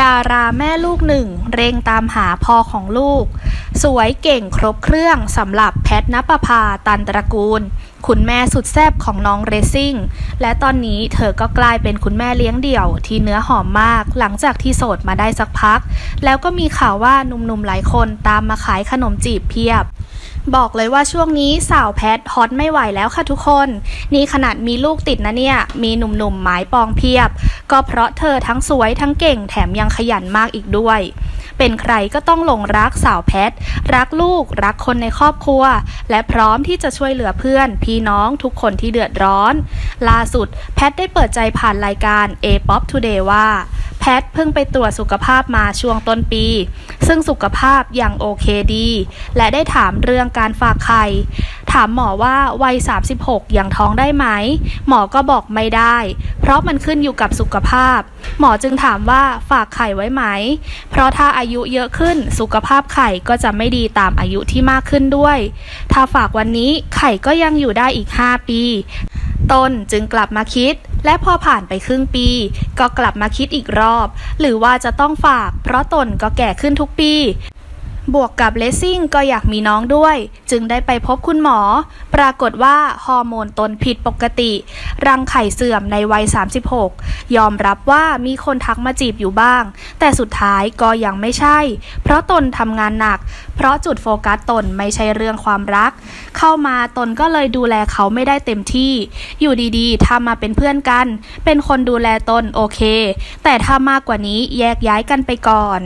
ดาราแม่ลูกหนึ่ง เร่งตามหาพ่อของลูก สวยเก่งครบเครื่องสำหรับแพทนปภาตันตระกูล คุณแม่สุดแซ่บของน้องเรซซิ่ง และตอนนี้เธอก็กลายเป็นคุณแม่เลี้ยงเดี่ยวที่เนื้อหอมมาก หลังจากที่โสดมาได้สักพัก แล้วก็มีข่าวว่าหนุ่มๆหลายคนตามมาขายขนมจีบเพียบบอกเลยว่าช่วงนี้สาวแพทฮอตไม่ไหวแล้วค่ะทุกคน นี่ขนาดมีลูกติดนะเนี่ย มีหนุ่มๆหมายปองเพียบ ก็เพราะเธอทั้งสวยทั้งเก่งแถมยังขยันมากอีกด้วย เป็นใครก็ต้องหลงรักสาวแพท รักลูก รักคนในครอบครัว และพร้อมที่จะช่วยเหลือเพื่อน พี่น้องทุกคนที่เดือดร้อน ล่าสุดแพทได้เปิดใจผ่านรายการ A-POP Today ว่าแพทเพิ่งไปตรวจสุขภาพมาช่วงต้นปี ซึ่งสุขภาพยังโอเคดี และได้ถามเรื่องการฝากไข่ ถามหมอว่าวัย 36 ยังท้องได้ไหม หมอก็บอกไม่ได้ เพราะมันขึ้นอยู่กับสุขภาพ หมอจึงถามว่าฝากไข่ไว้ไหม เพราะถ้าอายุเยอะขึ้นสุขภาพไข่ก็จะไม่ดีตามอายุที่มากขึ้นด้วย ถ้าฝากวันนี้ไข่ก็ยังอยู่ได้อีก 5 ปี ตนจึงกลับมาคิดและพอผ่านไปครึ่งปี ก็กลับมาคิดอีกรอบ หรือว่าจะต้องฝาก เพราะตนก็แก่ขึ้นทุกปี บวกกับเลสซิ่งก็อยากมีน้องด้วย จึงได้ไปพบคุณหมอ ปรากฏว่าฮอร์โมนตนผิดปกติ รังไข่เสื่อมในวัย 36 ยอมรับว่ามีคนทักมาจีบอยู่บ้าง แต่สุดท้ายก็ยังไม่ใช่ เพราะตนทำงานหนัก เพราะจุดโฟกัสตนไม่ใช่เรื่องความรัก เข้ามาตนก็เลยดูแลเขาไม่ได้เต็มที่ อยู่ดีๆถ้ามาเป็นเพื่อนกัน เป็นคนดูแลตนโอเค แต่ถ้ามากกว่านี้แยกย้ายกันไปก่อน